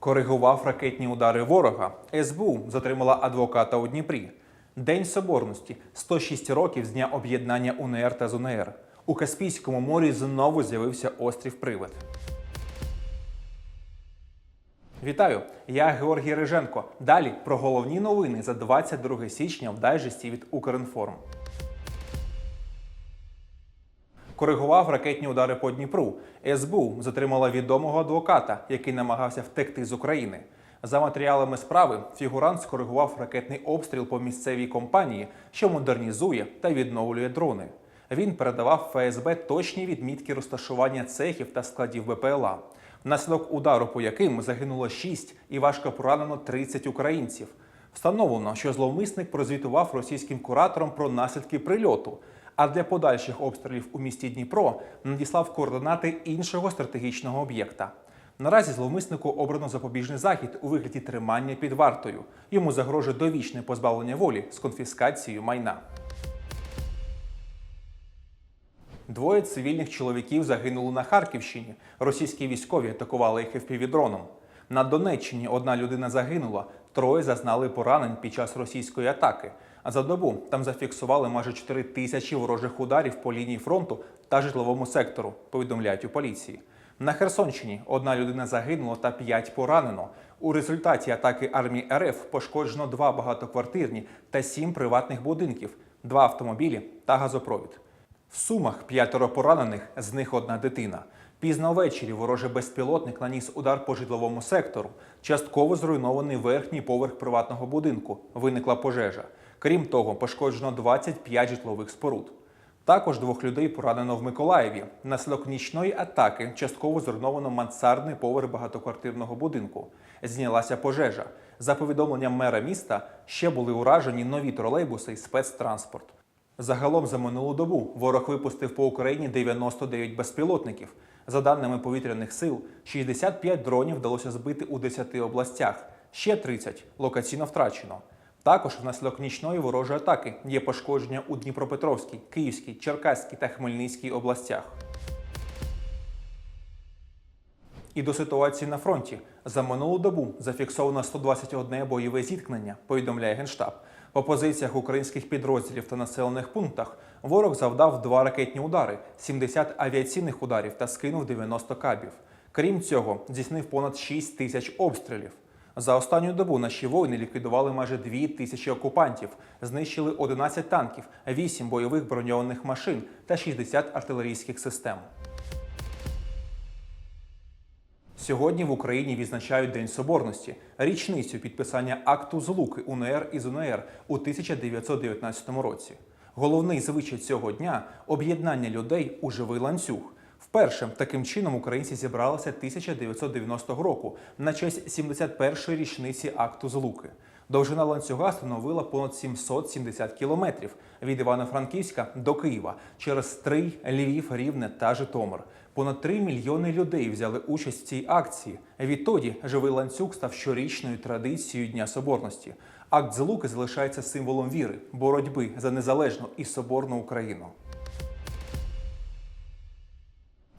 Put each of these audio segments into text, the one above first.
Коригував ракетні удари ворога. СБУ затримала адвоката у Дніпрі. День Соборності 106 років з дня об'єднання УНР та ЗУНР. У Каспійському морі знову з'явився острів Привид. Вітаю! Я Георгій Риженко. Далі про головні новини за 22 січня в дайджесті від Укрінформ. Коригував ракетні удари по Дніпру. СБУ затримала відомого адвоката, який намагався втекти з України. За матеріалами справи фігурант скоригував ракетний обстріл по місцевій компанії, що модернізує та відновлює дрони. Він передавав ФСБ точні відмітки розташування цехів та складів БПЛА. Внаслідок удару, по яким загинуло 6 і важко поранено 30 українців. Встановлено, що зловмисник прозвітував російським кураторам про наслідки прильоту, а для подальших обстрілів у місті Дніпро надіслав координати іншого стратегічного об'єкта. Наразі зловмиснику обрано запобіжний захід у вигляді тримання під вартою. Йому загрожує довічне позбавлення волі з конфіскацією майна. Двоє цивільних чоловіків загинули на Харківщині. Російські військові атакували їх FPV-дроном. На Донеччині одна людина загинула, троє зазнали поранень під час російської атаки. А за добу там зафіксували майже 4 тисячі ворожих ударів по лінії фронту та житловому сектору, повідомляють у поліції. На Херсонщині одна людина загинула та п'ять поранено. У результаті атаки армії РФ пошкоджено два багатоквартирні та сім приватних будинків, два автомобілі та газопровід. В Сумах п'ятеро поранених, з них одна дитина. Пізно ввечері ворожий безпілотник наніс удар по житловому сектору. Частково зруйнований верхній поверх приватного будинку. Виникла пожежа. Крім того, пошкоджено 25 житлових споруд. Також двох людей поранено в Миколаєві. Внаслідок нічної атаки частково зруйновано мансардний поверх багатоквартирного будинку. Знялася пожежа. За повідомленням мера міста, ще були уражені нові тролейбуси і спецтранспорт. Загалом за минулу добу ворог випустив по Україні 99 безпілотників. За даними повітряних сил, 65 дронів вдалося збити у 10 областях, ще 30 локаційно втрачено. Також внаслідок нічної ворожої атаки є пошкодження у Дніпропетровській, Київській, Черкаській та Хмельницькій областях. І до ситуації на фронті за минулу добу зафіксовано 121 бойове зіткнення, повідомляє Генштаб. По позиціях українських підрозділів та населених пунктах ворог завдав два ракетні удари, 70 авіаційних ударів та скинув 90 кабів. Крім цього, здійснив понад 6 тисяч обстрілів. За останню добу наші воїни ліквідували майже 2 тисячі окупантів, знищили 11 танків, 8 бойових броньованих машин та 60 артилерійських систем. Сьогодні в Україні відзначають День Соборності, річницю підписання акту Злуки УНР і ЗУНР у 1919 році. Головний звичай цього дня об'єднання людей у живий ланцюг. Вперше таким чином українці зібралися 1990 року на честь 71-ї річниці акту Злуки. Довжина ланцюга становила понад 770 кілометрів від Івано-Франківська до Києва через Стрий, Львів, Рівне та Житомир. Понад 3 мільйони людей взяли участь в цій акції. Відтоді живий ланцюг став щорічною традицією Дня Соборності. Акт Злуки залишається символом віри, боротьби за незалежну і соборну Україну.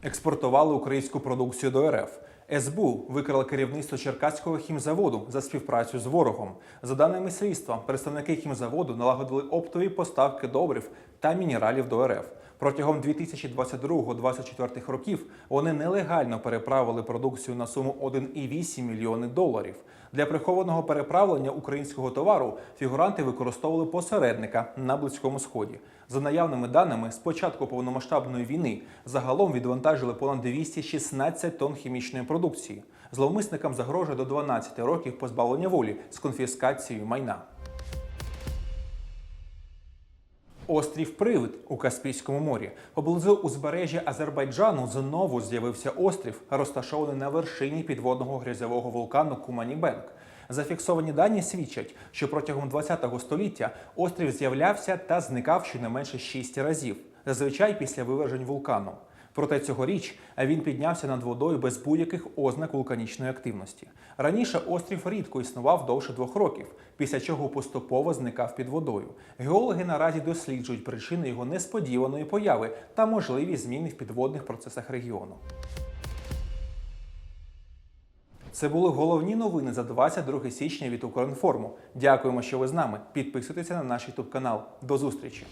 Експортували українську продукцію до РФ. СБУ викрила керівництво Черкаського хімзаводу за співпрацю з ворогом. За даними слідства, представники хімзаводу налагодили оптові поставки добрив та мінералів до РФ. Протягом 2022-2024 років вони нелегально переправили продукцію на суму 1,8 мільйони доларів. Для прихованого переправлення українського товару фігуранти використовували посередника на близькому сході. За наявними даними, з початку повномасштабної війни загалом відвантажили понад 216 тонн хімічної продукції. Зловмисникам загрожує до 12 років позбавлення волі з конфіскацією майна. Острів Привид у Каспійському морі. Поблизу узбережжя Азербайджану знову з'явився острів, розташований на вершині підводного грязьового вулкану Куманібенк. Зафіксовані дані свідчать, що протягом ХХ століття острів з'являвся та зникав щонайменше шість разів, зазвичай після вивержень вулкану. Проте цьогоріч він піднявся над водою без будь-яких ознак вулканічної активності. Раніше острів рідко існував довше двох років, після чого поступово зникав під водою. Геологи наразі досліджують причини його несподіваної появи та можливі зміни в підводних процесах регіону. Це були головні новини за 22 січня від Укрінформу. Дякуємо, що ви з нами. Підписуйтеся на наш YouTube канал. До зустрічі!